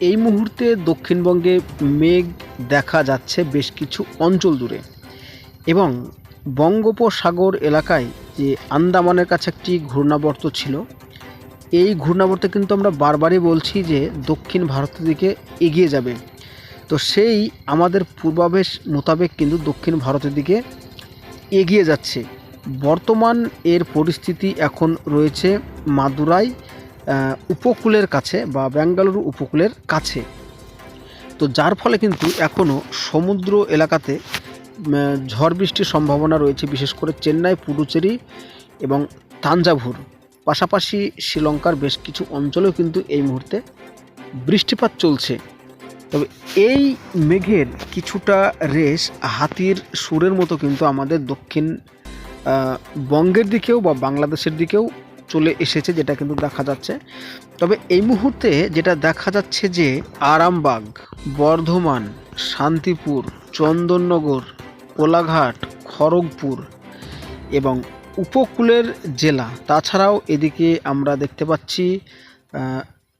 এই মুহূর্তে দক্ষিণবঙ্গে মেঘ দেখা যাচ্ছে বেশ কিছু অঞ্চল দূরে এবং বঙ্গোপসাগর এলাকায় যে আন্দামানের কাছে একটি ঘূর্ণাবর্ত ছিল, এই ঘূর্ণাবর্তে কিন্তু আমরা বারবারই বলছি যে দক্ষিণ ভারতের দিকে এগিয়ে যাবে। তো সেই আমাদের পূর্বাভাস মোতাবেক কিন্তু দক্ষিণ ভারতের দিকে এগিয়ে যাচ্ছে। বর্তমান এর পরিস্থিতি এখন রয়েছে মাদুরাই উপকূলের কাছে বা বেঙ্গালুরু উপকূলের কাছে। তো যার ফলে কিন্তু এখনও সমুদ্র এলাকাতে ঝড় বৃষ্টির সম্ভাবনা রয়েছে, বিশেষ করে চেন্নাই, পুডুচেরি এবং তাঞ্জাভুর। পাশাপাশি শ্রীলঙ্কার বেশ কিছু অঞ্চলেও কিন্তু এই মুহূর্তে বৃষ্টিপাত চলছে। তবে এই মেঘের কিছুটা রেশ হাতির সুরের মতো কিন্তু আমাদের দক্ষিণ বঙ্গের দিকেও বা বাংলাদেশের দিকেও চলে এসেছে, যেটা কিন্তু দেখা যাচ্ছে। তবে এই মুহূর্তে যেটা দেখা যাচ্ছে যে আরামবাগ, বর্ধমান, শান্তিপুর, চন্দননগর, কোলাঘাট, খড়গপুর এবং উপকূলের জেলা, তাছাড়াও এদিকে আমরা দেখতে পাচ্ছি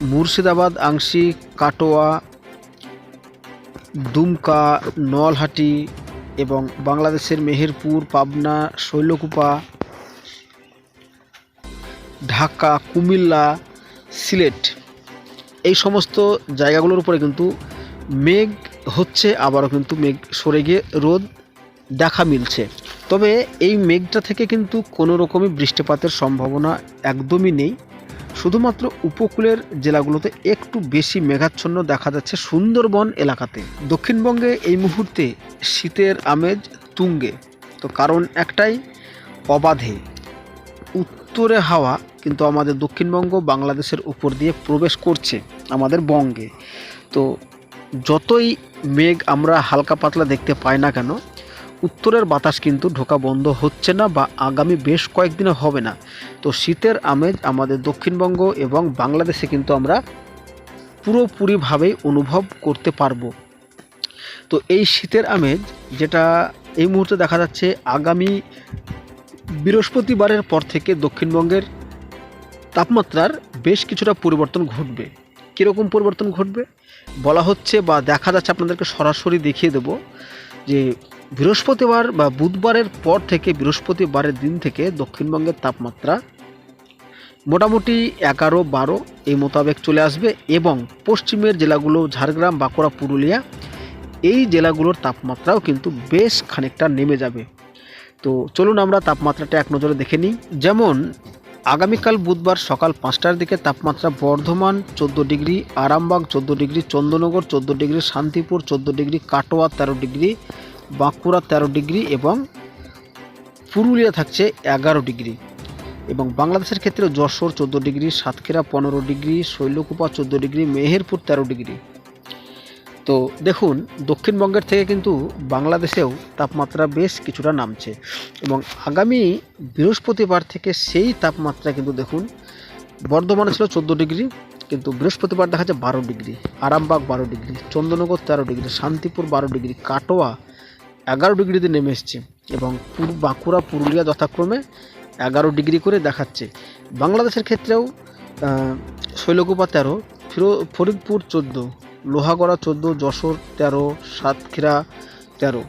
মুর্শিদাবাদ, আংশিক, কাটোয়া, দুমকা, নলহাটি এবং বাংলাদেশের মেহেরপুর, পাবনা, শৈলকুপা ঢাকা, কুমিল্লা, সিলেট এই সমস্ত জায়গাগুলোর উপরে কিন্তু মেঘ হচ্ছে, আবারও কিন্তু মেঘ সরে গিয়ে রোদ দেখা মিলছে। তবে এই মেঘটা থেকে কিন্তু কোনো রকমই বৃষ্টিপাতের সম্ভাবনা একদমই নেই। শুধুমাত্র উপকূলের জেলাগুলোতে একটু বেশি মেঘাচ্ছন্ন দেখা যাচ্ছে সুন্দরবন এলাকাতে। দক্ষিণবঙ্গে এই মুহূর্তে শীতের আমেজ তুঙ্গে। তো কারণ একটাই, অবাধে। উত্তরে হাওয়া কিন্তু আমাদের দক্ষিণবঙ্গ বাংলাদেশের উপর দিয়ে প্রবেশ করছে আমাদের বঙ্গে। তো যতই মেঘ আমরা হালকা পাতলা দেখতে পাই না কেন, উত্তরের বাতাস কিন্তু ঢোকা বন্ধ হচ্ছে না বা আগামী বেশ কয়েকদিনে হবে না। তো শীতের আমেজ আমাদের দক্ষিণবঙ্গ এবং বাংলাদেশে কিন্তু আমরা পুরোপুরিভাবেই অনুভব করতে পারব। তো এই শীতের আমেজ যেটা এই মুহূর্তে দেখা যাচ্ছে, আগামী বৃহস্পতিবারের পর থেকে দক্ষিণবঙ্গের তাপমাত্রার বেশ কিছুটা পরিবর্তন ঘটবে। কীরকম পরিবর্তন ঘটবে? বলা হচ্ছে বা দেখা যাচ্ছে আপনাদেরকে সরাসরি দেখিয়ে দেব যে বৃহস্পতিবার বা বুধবারের পর থেকে বৃহস্পতিবারের দিন থেকে দক্ষিণবঙ্গের তাপমাত্রা মোটামুটি এগারো বারো এই মোতাবেক চলে আসবে এবং পশ্চিমের জেলাগুলো ঝাড়গ্রাম, বাঁকুড়া, পুরুলিয়া এই জেলাগুলোর তাপমাত্রাও কিন্তু বেশ খানিকটা নেমে যাবে। তো চলুন আমরা তাপমাত্রাটা এক নজরে দেখে নিই। যেমন আগামীকাল বুধবার সকাল পাঁচটার দিকে তাপমাত্রা বর্ধমান চোদ্দ ডিগ্রি, আরামবাগ চোদ্দ ডিগ্রি চন্দ্রনগর চোদ্দ ডিগ্রি, শান্তিপুর চোদ্দ ডিগ্রি, কাটোয়া তেরো ডিগ্রি, বাঁকুড়া তেরো ডিগ্রি এবং পুরুলিয়া থাকছে এগারো ডিগ্রি। এবং বাংলাদেশের ক্ষেত্রে যশোর চোদ্দ ডিগ্রি, সাতক্ষীরা পনেরো ডিগ্রি, শৈলকুপা চোদ্দ ডিগ্রি, মেহেরপুর তেরো ডিগ্রি। তো দেখুন, দক্ষিণবঙ্গের থেকে কিন্তু বাংলাদেশেও তাপমাত্রা বেশ কিছুটা নামছে এবং আগামী বৃহস্পতিবার থেকে সেই তাপমাত্রা কিন্তু দেখুন, বর্ধমানে ছিল চোদ্দ ডিগ্রি, কিন্তু বৃহস্পতিবার দেখা যাচ্ছে বারো ডিগ্রি, আরামবাগ বারো ডিগ্রি, চন্দ্রনগর তেরো ডিগ্রি, শান্তিপুর বারো ডিগ্রি, কাটোয়া এগারো ডিগ্রিতে নেমে এসছে এবং বাঁকুড়া, পুরুলিয়া যথাক্রমে এগারো ডিগ্রি করে দেখাচ্ছে। বাংলাদেশের ক্ষেত্রেও শৈলকুপা তেরো ফরিদপুর চোদ্দ, লোহাগড়া চোদ্দ, যশোর তেরো, সাতক্ষীরা তেরো।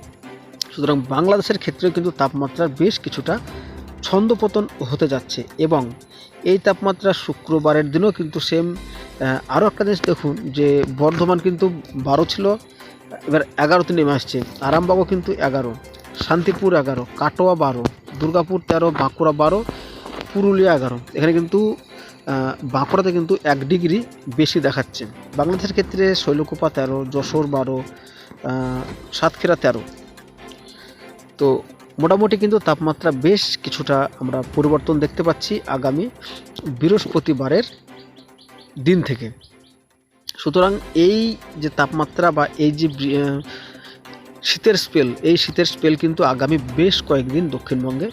সুতরাং বাংলাদেশের ক্ষেত্রেও কিন্তু তাপমাত্রার বেশ কিছুটা ছন্দপতন হতে যাচ্ছে এবং এই তাপমাত্রা শুক্রবারের দিনও কিন্তু সেম আরও একটা জিনিস দেখুন যে বর্ধমান কিন্তু বারো ছিল, এবার এগারোতে নেমে আসছে, আরামবাগও কিন্তু এগারো, শান্তিপুর এগারো, কাটোয়া বারো, দুর্গাপুর তেরো, বাঁকুড়া বারো, পুরুলিয়া এগারো। এখানে কিন্তু বাঁকুড়াতে কিন্তু এক ডিগ্রি বেশি দেখাচ্ছে। বাংলাদেশের ক্ষেত্রে শৈলকুপা তেরো, যশোর বারো সাতক্ষীরা তেরো। তো মোটামুটি কিন্তু তাপমাত্রা বেশ কিছুটা আমরা পরিবর্তন দেখতে পাচ্ছি আগামী বৃহস্পতিবারের দিন থেকে। সুতরাং এই যে তাপমাত্রা বা এই যে শীতের স্পেল এই শীতের স্পেল কিন্তু আগামী বেশ কয়েকদিন দক্ষিণবঙ্গে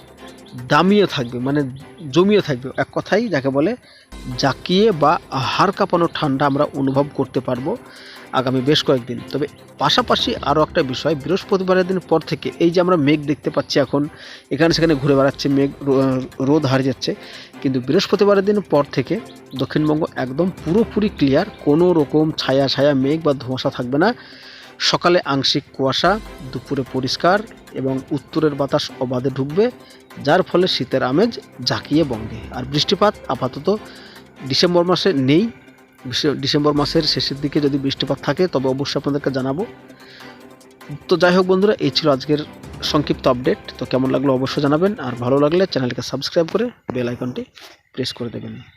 দামিয়ে থাকবে মানে জমিয়ে থাকবে। এক কথাই যাকে বলে, জাকিয়ে বা হাড় কাঁপানো ঠান্ডা আমরা অনুভব করতে পারব আগামী বেশ কয়েকদিন। তবে পাশাপাশি আরও একটা বিষয়, বৃহস্পতিবারের দিন পর থেকে এই যে আমরা মেঘ দেখতে পাচ্ছি এখন, এখানে সেখানে ঘুরে বেড়াচ্ছে মেঘ রোদ হারিয়ে যাচ্ছে। কিন্তু বৃহস্পতিবারের দিন পর থেকে দক্ষিণবঙ্গ একদম পুরোপুরি ক্লিয়ার, কোনো রকম ছায়া ছায়া মেঘ বা ধোঁয়াশা থাকবে না। সকালে আংশিক কুয়াশা, দুপুরে পরিষ্কার এবং উত্তরের বাতাস অবাধে ঢুকবে, যার ফলে শীতের আমেজ ঝাঁকিয়ে বঙ্গে। আর বৃষ্টিপাত আপাতত ডিসেম্বর মাসে নেই। ডিসে- ডিসেম্বর মাসের শেষের দিকে যদি বৃষ্টিপাত থাকে, তবে অবশ্যই আপনাদেরকে জানাব। তো যাই হোক বন্ধুরা, এই ছিল আজকের সংক্ষিপ্ত আপডেট। তো কেমন লাগল অবশ্যই জানাবেন। আর ভালো লাগলে চ্যানেলকে সাবস্ক্রাইব করে বেল আইকনটি প্রেস করে দেবেন।